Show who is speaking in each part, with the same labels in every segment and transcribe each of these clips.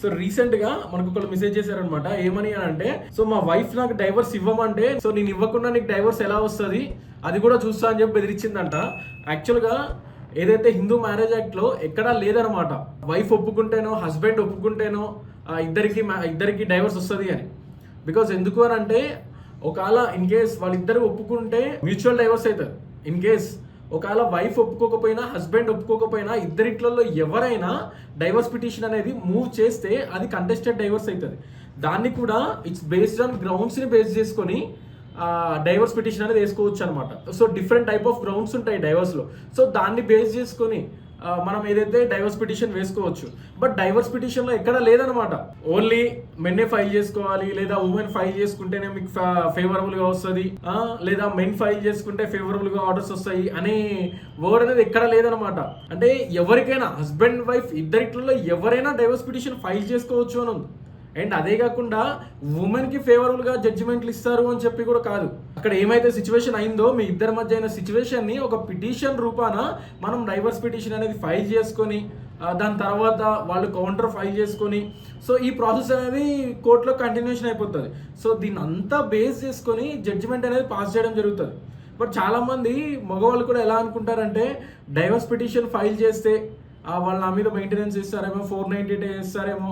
Speaker 1: So రీసెంట్గా మనకు ఒకళ్ళు మెసేజ్ చేశారనమాట ఏమని అని అంటే సో మా వైఫ్ నాకు డైవర్స్ ఇవ్వమంటే సో నేను ఇవ్వకుండా నీకు డైవర్స్ ఎలా వస్తుంది? అది కూడా చూస్తా అని చెప్పి బెదిరించిందంట. యాక్చువల్గా ఏదైతే హిందూ మ్యారేజ్ యాక్ట్లో ఎక్కడా లేదనమాట వైఫ్ ఒప్పుకుంటేనో హస్బెండ్ ఒప్పుకుంటేనో ఇద్దరికి ఇద్దరికి డైవర్స్ వస్తుంది అని. బికాజ్ ఎందుకు అని అంటే ఒకవేళ ఇన్ కేస్ వాళ్ళిద్దరు ఒప్పుకుంటే మ్యూచువల్ డైవర్స్ అవుతుంది ఇన్ కేస్ ఒకవేళ వైఫ్ ఒప్పుకోకపోయినా హస్బెండ్ ఒప్పుకోకపోయినా ఇద్దరిట్లలో ఎవరైనా డైవర్స్ పిటిషన్ అనేది మూవ్ చేస్తే అది కంటెస్టెడ్ డైవర్స్ అవుతుంది దాన్ని కూడా ఇట్స్ బేస్డ్ ఆన్ గ్రౌండ్స్ని బేస్ చేసుకొని డైవర్స్ పిటిషన్ అనేది వేసుకోవచ్చు అనమాట so different type of grounds ఉంటాయి డైవర్స్లో సో దాన్ని బేస్ చేసుకొని మనం ఏదైతే డైవర్స్ పిటిషన్ వేసుకోవచ్చు. బట్ డైవర్స్ పిటిషన్లో ఎక్కడ లేదనమాట ఓన్లీ మెన్నే ఫైల్ చేసుకోవాలి లేదా ఉమెన్ ఫైల్ చేసుకుంటేనే మీకు ఫేవరబుల్గా వస్తుంది. లేదా మెన్ ఫైల్ చేసుకుంటే ఫేవరబుల్గా ఆర్డర్స్ వస్తాయి అనే వర్డ్ అనేది ఎక్కడ లేదనమాట అంటే ఎవరికైనా హస్బెండ్ వైఫ్ ఇద్దరిట్లలో ఎవరైనా డైవర్స్ పిటిషన్ ఫైల్ చేసుకోవచ్చు అని ఉంది. అండ్ అదే కాకుండా ఉమెన్కి ఫేవరబుల్గా జడ్జిమెంట్లు ఇస్తారు అని చెప్పి కూడా కాదు. అక్కడ ఏమైతే సిచ్యువేషన్ అయిందో మీ ఇద్దరి మధ్య అయిన సిచ్యువేషన్ని ఒక పిటిషన్ రూపాన మనం డైవర్స్ పిటిషన్ అనేది ఫైల్ చేసుకొని దాని తర్వాత వాళ్ళు కౌంటర్ ఫైల్ చేసుకొని సో ఈ ప్రాసెస్ అనేది కోర్టులో కంటిన్యూషన్ అయిపోతుంది. సో దీన్ని అంతా బేస్ చేసుకొని జడ్జిమెంట్ అనేది పాస్ చేయడం జరుగుతుంది. బట్ చాలామంది మగవాళ్ళు కూడా ఎలా అనుకుంటారంటే డైవర్స్ పిటిషన్ ఫైల్ చేస్తే వాళ్ళు నా మీద మెయింటెనెన్స్ ఇస్తారేమో ఫోర్ నైంటీ డే ఇస్తారేమో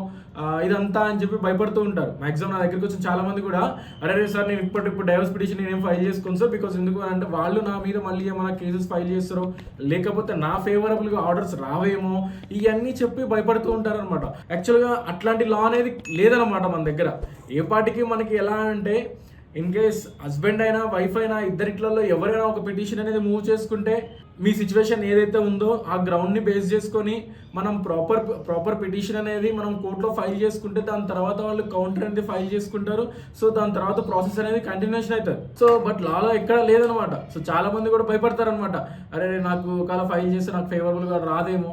Speaker 1: ఇదంతా అని చెప్పి భయపడుతూ ఉంటారు. మాక్సిమం నా దగ్గరికి వచ్చిన చాలా మంది కూడా అరే రే సార్ నేను ఇప్పటి ఇప్పుడు డైవర్స్ పిటిషన్ నేను ఫైల్ చేసుకోను సార్ బికాస్ ఎందుకు అంటే వాళ్ళు నా మీద మళ్ళీ ఏమైనా కేసెస్ ఫైల్ చేస్తారో లేకపోతే నా ఫేవరబుల్గా ఆర్డర్స్ రావేమో ఇవన్నీ చెప్పి భయపడుతూ ఉంటారు అనమాట యాక్చువల్గా అట్లాంటి లా అనేది లేదనమాట మన దగ్గర. ఏ పాటికి మనకి ఎలా అంటే ఇన్ కేస్ హస్బెండ్ అయినా వైఫ్ అయినా ఇద్దరిట్లలో ఎవరైనా ఒక పిటిషన్ అనేది మూవ్ చేసుకుంటే మీ సిచ్యువేషన్ ఏదైతే ఉందో ఆ గ్రౌండ్ని బేస్ చేసుకొని మనం ప్రాపర్ ప్రాపర్ పిటిషన్ అనేది మనం కోర్టులో ఫైల్ చేసుకుంటే దాని తర్వాత వాళ్ళు కౌంటర్ అనేది ఫైల్ చేసుకుంటారు. సో దాని తర్వాత ప్రాసెస్ అనేది కంటిన్యూషన్ అవుతుంది. సో బట్ లాలో ఎక్కడ లేదనమాట సో చాలా మంది కూడా భయపడతారు అనమాట అరే నాకు ఒకవేళ ఫైల్ చేస్తే నాకు ఫేవరబుల్గా రాదేమో.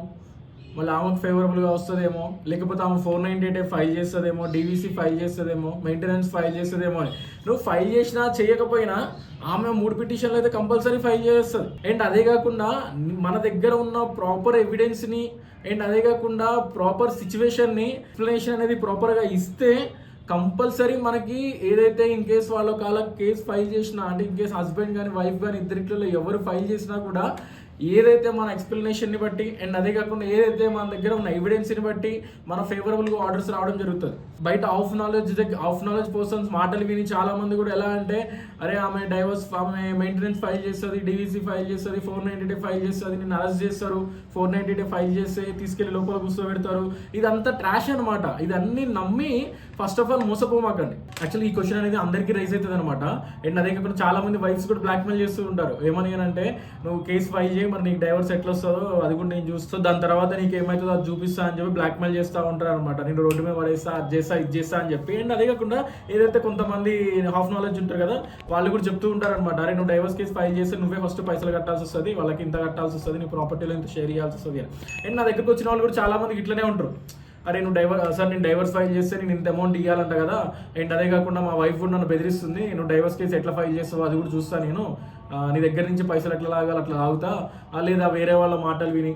Speaker 1: మళ్ళీ ఆమెకు ఫేవరబుల్గా వస్తుందేమో లేకపోతే ఆమె ఫోర్ నైంటీ ఎయిట్ ఫైల్ చేస్తుందేమో డీవీసీ ఫైల్ చేస్తుందేమో మెయింటెనెన్స్ ఫైల్ చేస్తుందేమో అని. నువ్వు ఫైల్ చేసినా చేయకపోయినా ఆమె మూడు పిటిషన్లు అయితే కంపల్సరీ ఫైల్ చేస్తుంది. అండ్ అదే కాకుండా మన దగ్గర ఉన్న ప్రాపర్ ఎవిడెన్స్ని అండ్ అదే కాకుండా ప్రాపర్ సిచ్యువేషన్ని ఎక్స్ప్లెనేషన్ అనేది ప్రాపర్గా ఇస్తే కంపల్సరీ మనకి ఏదైతే ఇన్ కేస్ వాళ్ళ కాల కేసు ఫైల్ చేసినా అంటే ఇన్ కేస్ హస్బెండ్ కానీ వైఫ్ కానీ ఇద్దరిట్లో ఎవరు ఫైల్ చేసినా కూడా ఏదైతే మన ఎక్స్ప్లెనేషన్ని బట్టి అండ్ అదే కాకుండా ఏదైతే మన దగ్గర ఉన్న ఎవిడెన్స్ని బట్టి మన ఫేవరబుల్గా ఆర్డర్స్ రావడం జరుగుతుంది. బయట ఆఫ్ నాలెడ్జ్ దగ్గర ఆఫ్ నాలెడ్జ్ పర్సన్స్ మాటలు విని చాలామంది కూడా ఎలా అంటే అరే ఆమె డైవర్స్ ఆమె మెయింటెనెన్స్ ఫైల్ చేస్తుంది డీవీసీ ఫైల్ చేస్తుంది ఫోర్ నైంటీ డే ఫైల్ చేస్తుంది నేను అరెస్ట్ చేస్తారు ఫోర్ నైంటీ డే ఫైల్ చేస్తే తీసుకెళ్ళి లోపల కూర్చోబెడతారు. ఇదంతా ట్రాష్ అనమాట ఇదన్నీ నమ్మి ఫస్ట్ ఆఫ్ ఆల్ మోసపోమాకండి. యాక్చువల్లీ ఈ క్వశ్చన్ అనేది అందరికీ రైజ్ అవుతుంది అనమాట అండ్ అదే కాకుండా చాలామంది వైఫ్స్ కూడా బ్లాక్మెయిల్ చేస్తూ ఉంటారు. ఏమని అంటే నువ్వు కేసు ఫైల్ చేయి మరి నీకు డైవర్స్ ఎట్లా వస్తుందో అది కూడా నేను చూస్తా. దాని తర్వాత నీకు ఏమవుతుందో అది చూపిస్తా అని చెప్పి బ్లాక్మెయిల్ చేస్తూ ఉంటారు అనమాట నేను రోడ్డు మీద పడేస్తా అది చేస్తా ఇది చేస్తా అని చెప్పి. అండ్ అదే కాకుండా ఏదైతే కొంతమంది హాఫ్ నాలెడ్జ్ ఉంటారు కదా వాళ్ళు కూడా చెప్తూ ఉంటారు అనమాట అరే నువ్వు డైవర్స్ కేసు ఫైల్ చేస్తే నువ్వే ఫస్ట్ పైసలు కట్టాల్సి వస్తుంది వాళ్ళకి ఇంత కట్టాల్సి వస్తుంది నీ ప్రాపర్టీలో ఇంత షేర్ చేయాల్సి వస్తుంది అని. అండ్ నా దగ్గరకు వచ్చిన వాళ్ళు కూడా చాలా మంది ఇట్లనే ఉంటారు. అరే నువ్వు డైవర్ సార్ నేను డైవర్స్ ఫైల్ చేస్తే నేను ఇంత అమౌంట్ ఇవ్వాలంట కదా. అండ్ అదే కాకుండా మా వైఫ్ కూడా నన్ను బెదిరిస్తుంది నువ్వు డైవర్స్ కేసు ఎట్లా ఫైల్ చేస్తావో అది కూడా చూస్తాను నేను. నీ దగ్గర నుంచి పైసలు ఎట్లా లాగాలి అట్లా లాగుతా. లేదా వేరే వాళ్ళ మాటలు విని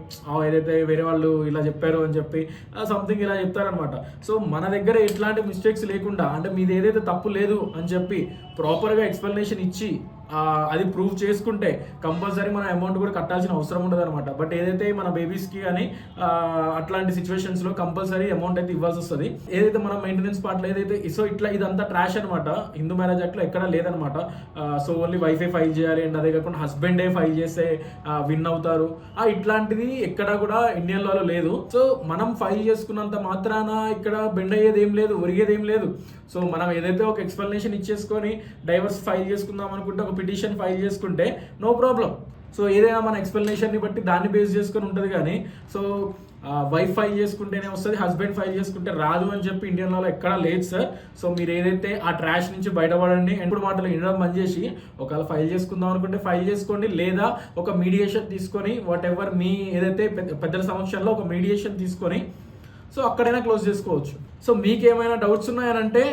Speaker 1: ఏదైతే వేరే వాళ్ళు ఇలా చెప్పారు అని చెప్పి సంథింగ్ ఇలా చెప్తారనమాట సో మన దగ్గర ఎట్లాంటి మిస్టేక్స్ లేకుండా అంటే మీది ఏదైతే తప్పు లేదు అని చెప్పి ప్రాపర్గా ఎక్స్ప్లెనేషన్ ఇచ్చి అది ప్రూవ్ చేసుకుంటే కంపల్సరీ మన అమౌంట్ కూడా కట్టాల్సిన అవసరం ఉండదు అనమాట బట్ ఏదైతే మన బేబీస్కి కానీ అట్లాంటి సిచ్యువేషన్స్లో కంపల్సరీ అమౌంట్ అయితే ఇవ్వాల్సి వస్తుంది. ఏదైతే మనం మెయింటెనెన్స్ పార్ట్లో ఏదైతే సో ఇట్లా ఇదంతా ట్రాష్ అనమాట హిందూ మ్యారేజ్ యాక్ట్లో ఎక్కడ లేదనమాట సో ఓన్లీ వైఫై ఫైల్ చేయాలి అండ్ అదే కాకుండా హస్బెండే ఫైల్ చేస్తే విన్ అవుతారు. ఆ, ఇట్లాంటిది ఎక్కడ కూడా ఇండియన్లో లేదు. సో మనం ఫైల్ చేసుకున్నంత మాత్రాన ఇక్కడ బెండ్ అయ్యేది ఏం లేదు ఒరిగేది ఏం లేదు. సో మనం ఏదైతే ఒక ఎక్స్ప్లెనేషన్ ఇచ్చేసుకొని డైవర్స్ ఫైల్ చేసుకుందాం అనుకుంటే ఒక పిటిషన్ ఫైల్ చేసుకుంటే నో ప్రాబ్లం. సో ఏదైనా మన ఎక్స్ప్లెనేషన్ని బట్టి దాన్ని బేస్ చేసుకొని ఉంటుంది కానీ సో వైఫ్ ఫైల్ చేసుకుంటేనే వస్తుంది హస్బెండ్ ఫైల్ చేసుకుంటే రాదు అని చెప్పి ఇండియన్ లాలో ఎక్కడా లేదు సార్ సో మీరు ఏదైతే ఆ ట్రాష్ నుంచి బయటపడండి ఎప్పుడు మాటలు వినడం బంద్ చేసి ఒకవేళ ఫైల్ చేసుకుందాం అనుకుంటే ఫైల్ చేసుకోండి లేదా ఒక మీడియేషన్ తీసుకొని వాట్ ఎవర్ మీ ఏదైతే పెద్దల సమక్షంలో ఒక మీడియేషన్ తీసుకొని సో అక్కడైనా క్లోజ్ చేసుకోవచ్చు. సో మీకు ఏమైనా డౌట్స్ ఉన్నాయనంటే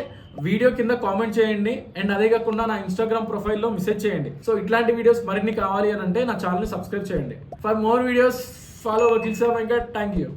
Speaker 1: వీడియో కింద కామెంట్ చేయండి. అండ్ అదే కాకుండా నా ఇన్స్టాగ్రామ్ ప్రొఫైల్లో మెసేజ్ చేయండి. సో ఇట్లాంటి వీడియోస్ మరిన్ని కావాలి అని అంటే నా ఛానల్ని సబ్స్క్రైబ్ చేయండి. ఫర్ మోర్ వీడియోస్ ఫాలో వకీల్ సార్ వెంకట్ థ్యాంక్ యూ